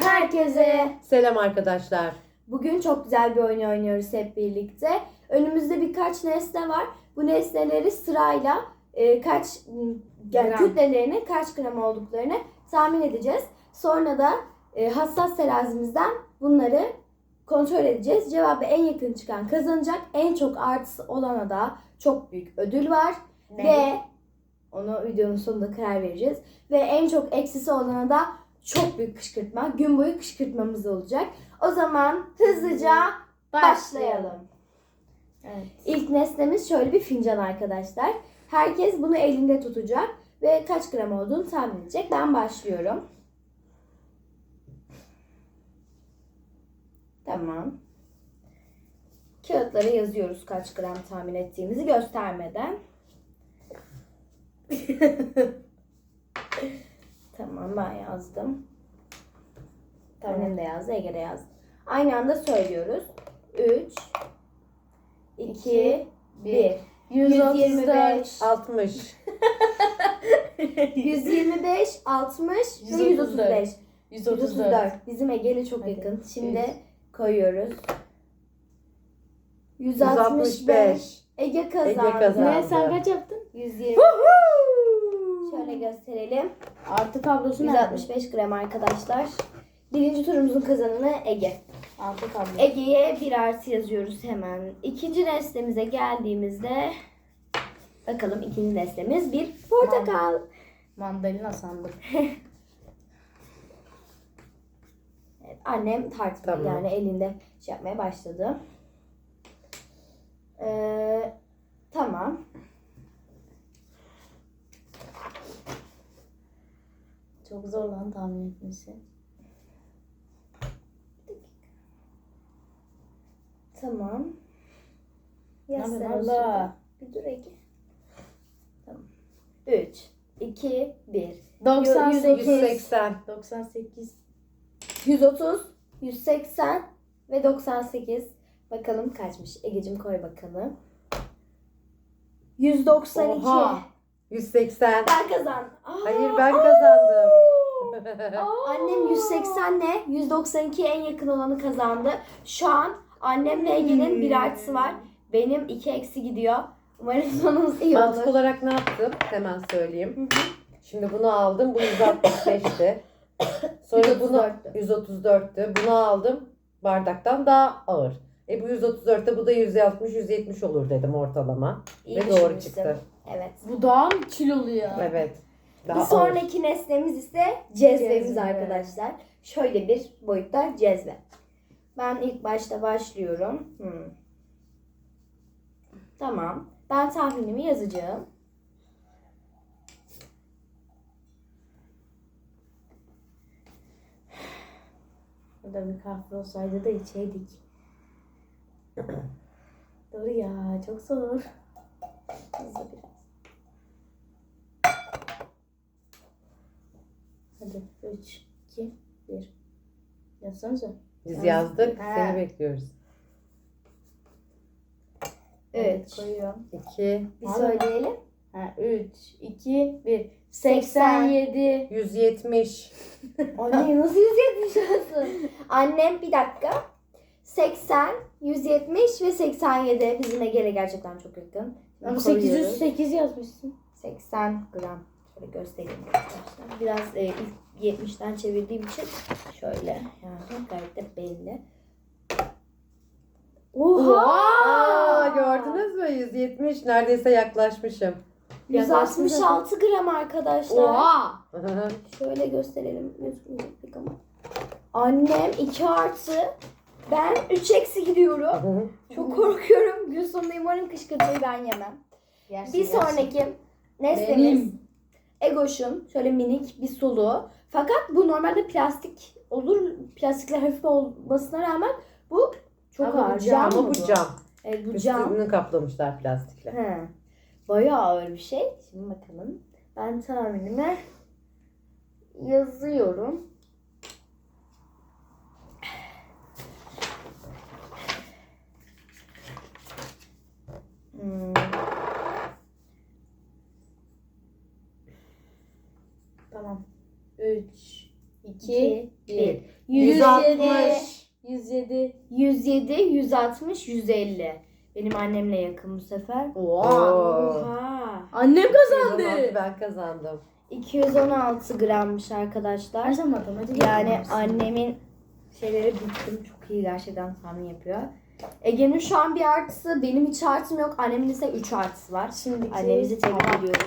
Herkese Selam arkadaşlar. bugün çok güzel bir oyun oynuyoruz hep birlikte. Önümüzde birkaç nesne var. Bu nesneleri sırayla e, kaç yani Gram. kütlelerinin kaç gram olduklarını tahmin edeceğiz. Sonra da e, hassas terazimizden bunları kontrol edeceğiz. Cevabı en yakın çıkan kazanacak. En çok artısı olana da çok büyük ödül var. Ve onu videonun sonunda karar vereceğiz. Ve en çok eksisi olana da çok büyük kışkırtma. Gün boyu kışkırtmamız olacak. O zaman hızlıca başlayalım. Evet. İlk nesnemiz şöyle bir fincan arkadaşlar. Herkes bunu elinde tutacak ve kaç gram olduğunu tahmin edecek. Ben başlıyorum. Tamam. Kağıtlara yazıyoruz kaç gram tahmin ettiğimizi göstermeden. tamam ben yazdım. Annem de yazdı, Ege de yazdı. Aynı anda söylüyoruz. 3 2 1 125 60. 125 60 ve 135 134. 134 bizim Ege'yle çok Hadi. yakın. Şimdi koyuyoruz. 165 Ege kazandı. Ege kazandı. Ne sen kaç yaptın? 120 Şöyle gösterelim. Artı kablosu nerede? 165 gram arkadaşlar. Birinci turumuzun kazananı Ege. Artı kablo. Ege'ye bir artı yazıyoruz hemen. İkinci nesnemize geldiğimizde bakalım ikinci nesnemiz bir portakal. Mandalina sandık. Evet, annem tartmaya Tamam. yani elinde şey yapmaya başladı. Ee, tamam. Çok zor lan tahmin etmesi. Tamam. Yaz sen abla? Bir dur Ege. Tamam. 3, 2, 1. 98. 180. 98. 130, 180 ve 98. Bakalım kaçmış. Egeciğim koy bakalım. 192. Oha. 180. Ben kazandım. Aa, Hayır ben kazandım. Annem 180 ile 192 en yakın olanı kazandı. Şu an annemle Ege'nin bir artısı var. Benim iki eksi gidiyor. Umarım sonumuz iyi Mantık olur. olarak ne yaptım? Hemen söyleyeyim. Şimdi bunu aldım. Bu 165'ti. Sonra bunu 134'tü. 134'tü. Bunu aldım. Bardaktan daha ağır. E bu 134'te bu da 160 170 olur dedim ortalama. İyi Ve doğru düşünmüşsün. çıktı. Evet. Bu daha mı kilolu ya? Evet. Daha bir ağır. sonraki nesnemiz ise cezvemiz Cezve. arkadaşlar. Şöyle bir boyutta cezve. Ben ilk başta başlıyorum. Hmm. Tamam. Ben tahminimi yazacağım. Burada bir kahve olsaydı da içeydik. Dur ya çok zor. Hızlı biraz. Hadi 3, 2, 1. Yazsanıza. Biz yazdık. Ha. Seni bekliyoruz. Evet. koyuyorum. 2 Bir söyleyelim. Ha, 3, 2, 1. 87. 170. Anne nasıl 170 olsun? Annem bir dakika. 80, 170 ve 87. Bizim Ege'yle gerçekten çok yakın. Ama Koyuyoruz. 808 yazmışsın. 80 gram. Şöyle göstereyim arkadaşlar. Biraz e, ilk 70'ten çevirdiğim için şöyle yani gayet de belli. Aa, gördünüz mü? 170 neredeyse yaklaşmışım. 166 gram arkadaşlar. Oha! Şöyle gösterelim. Gözükmeyecek ama. Annem 2 artı. Ben 3 eksi gidiyorum. Çok korkuyorum. Gün sonunda umarım kışkırtmayı ben yemem. Yersin, Bir yersin. sonraki nesnemiz Benim. Egoş'un şöyle minik bir suluğu. Fakat bu normalde plastik olur. Plastikler hafif olmasına rağmen bu çok Ama bu ağır. cam Cam mı bu cam. Evet bu cam. Üstünü kaplamışlar plastikle. He. Bayağı ağır bir şey. Şimdi bakalım. Ben tahminime yazıyorum. Hmm. Tamam. 3, 2, 2, 1. 1. 160. 107. 107, 160, 150. Benim annemle yakın bu sefer. Oha. Oha. Annem 116 kazandı. ben kazandım. 216 grammış arkadaşlar. Her matematik Yani yapamazsın. annemin şeyleri bittim. Çok iyi gerçekten tahmin yapıyor. Ege'nin şu an bir artısı, benim hiç artım yok. Annemin ise 3 artısı var. Şimdiki Annemizi tebrik ediyoruz.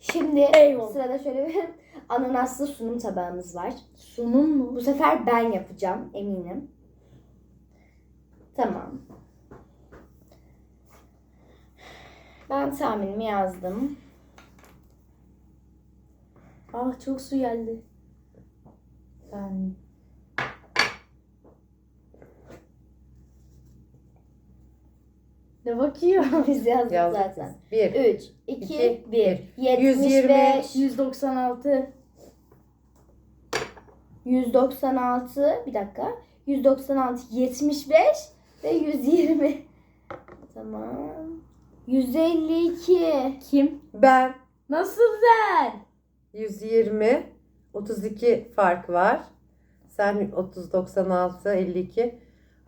Şimdi Eyvallah. sırada şöyle bir ananaslı sunum tabağımız var. sunum mu? Bu sefer ben yapacağım eminim. Tamam. Ben tahminimi yazdım. Ah çok su geldi. Ben Ne bakıyor? Biz yazdık Yazdık zaten. biz. 1. 3, 2, İki, 1. bir. 75, 196. 196, bir dakika. 196, 75 ve 120. Tamam. 152. Kim? Ben Nasıl sen? 120 32 fark var. Sen 30 96 52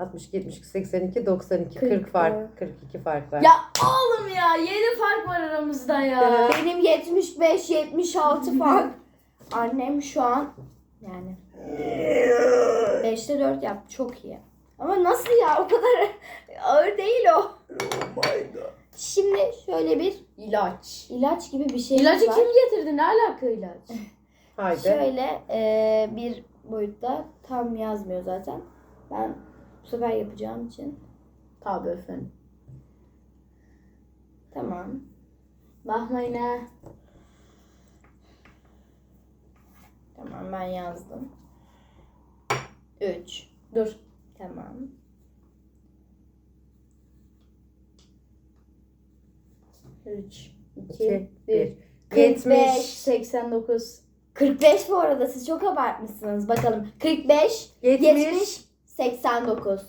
62 72 82 92 40, 40 fark var. 42 fark var. Ya oğlum ya 7 fark var aramızda ya. Benim 75, 76 fark. Annem şu an yani 5'te 4 yaptı. Çok iyi. Ama nasıl ya? O kadar ağır değil o. Şimdi şöyle bir İlaç. ilaç gibi bir şey İlacı var. kim getirdi? Ne alaka ilaç? Haydi. Şöyle e, bir boyutta tam yazmıyor zaten. Ben bu sefer yapacağım için. Tabii efendim. Tamam. Bakmayın ha. Tamam ben yazdım. 3. Dur. Tamam. Üç, 2 iki, 1 45. 70 89. 45 bu arada siz çok abartmışsınız. Bakalım. 45, 70 70, 89.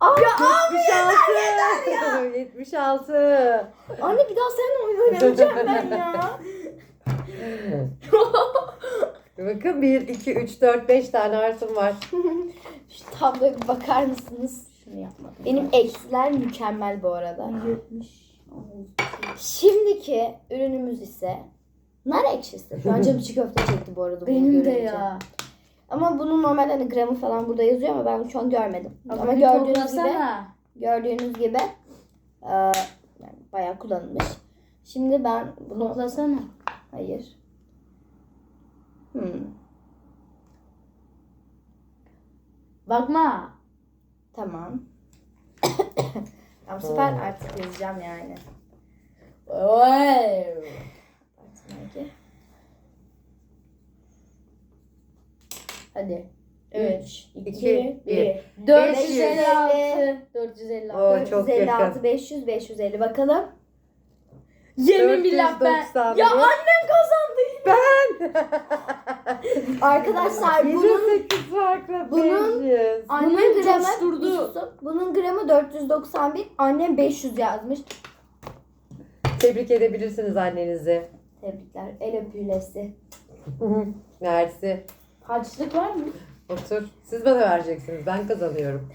Aa, 76 76 anne bir daha seninle oyun oynamayacağım ben ya. Bakın 1 2 3 4 5 tane artım var. Şu tabloya bir bakar mısınız? Şunu yapmadım. Benim eksiler mükemmel bu arada. 70. Şimdiki ürünümüz ise nar ekşisi. An canım çiğ köfte çekti bu arada. Benim de görünce. ya. Ama bunun normal hani gramı falan burada yazıyor ama ben şu an görmedim. Ama, Ama gördüğünüz gibi toplasana. gördüğünüz gibi e, yani bayağı kullanılmış. Şimdi ben bunu Toplasana. hayır. Hmm. Bakma. Tamam. sefer Oo. artık yazacağım yani. Wow. Artık Hadi. 3, 2 2, 1 456. 456. Oo, çok 456, yakın. 500, 550 bakalım. Yemin billah ben. 491. Ya annem kazandı. Ben. Arkadaşlar bunun 28 farkla bunun- 500. Annem Bunun gramı coşturdu. bir susun. Bunun gramı 491. Annem 500 yazmış. Tebrik edebilirsiniz annenizi. Tebrikler. El öpülesi. Mersi. Harçlık var mı? Otur. Siz bana vereceksiniz. Ben kazanıyorum.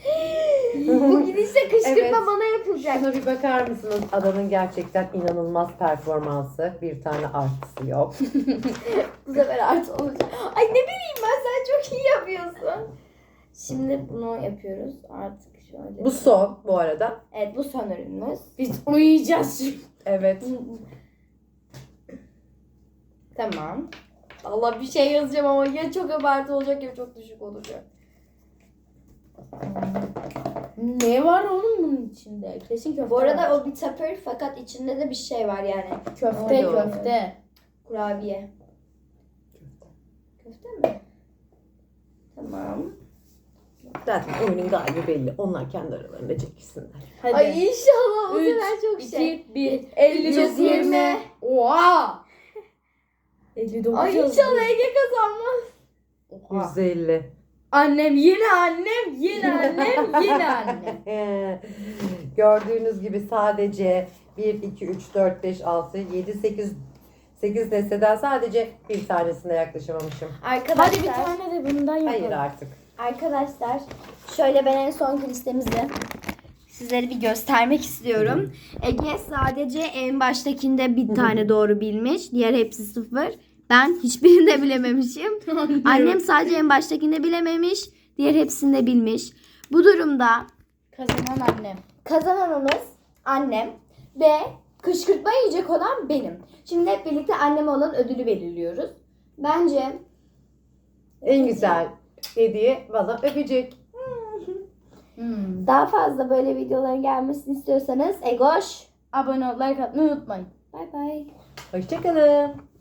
Bu gidişle kışkırtma Evet. bana yapılacak. Şuna bir bakar mısınız? Adanın gerçekten inanılmaz performansı. Bir tane artısı yok. Bu sefer artı olacak. Ay ne bileyim ben sen çok iyi yapıyorsun. Şimdi bunu yapıyoruz. Artık şöyle. Bu son bu arada. Evet bu son ürünümüz. Biz uyuyacağız şimdi. Evet. Tamam. Allah bir şey yazacağım ama ya çok abartı olacak ya çok düşük olacak. Ne var oğlum bunun içinde? Kesin köfte Bu arada var. o bir tupper fakat içinde de bir şey var yani. köfte Öyle köfte. Kurabiye. Köfte mi? Tamam. Zaten oyunun galibi belli. Onlar kendi aralarında çekişsinler. Hadi. Ay inşallah o Üç, kadar çok şey. 2, 1, 59. 120. Oha! 59 Ay inşallah Ege kazanmaz. Oha. 150. Annem yine annem yine annem yine annem. Gördüğünüz gibi sadece 1, 2, 3, 4, 5, 6, 7, 8, 8 desteden sadece bir tanesine yaklaşamamışım. Arkadaşlar, Hadi bir tane de bundan yapalım. Hayır artık. arkadaşlar şöyle ben en sonki listemizi sizlere bir göstermek istiyorum. Ege sadece en baştakinde bir tane doğru bilmiş. Diğer hepsi sıfır. Ben hiçbirinde bilememişim. Annem sadece en baştakinde bilememiş. Diğer hepsinde bilmiş. Bu durumda Kazanan annem. kazananımız annem ve kışkırtma yiyecek olan benim. Şimdi hep birlikte anneme olan ödülü belirliyoruz. Bence En güzel hediye bana öpecek. Hmm. daha fazla böyle videoların gelmesini istiyorsanız Egoş. Abone ol, like atmayı unutmayın. Bay bay. Hoşçakalın.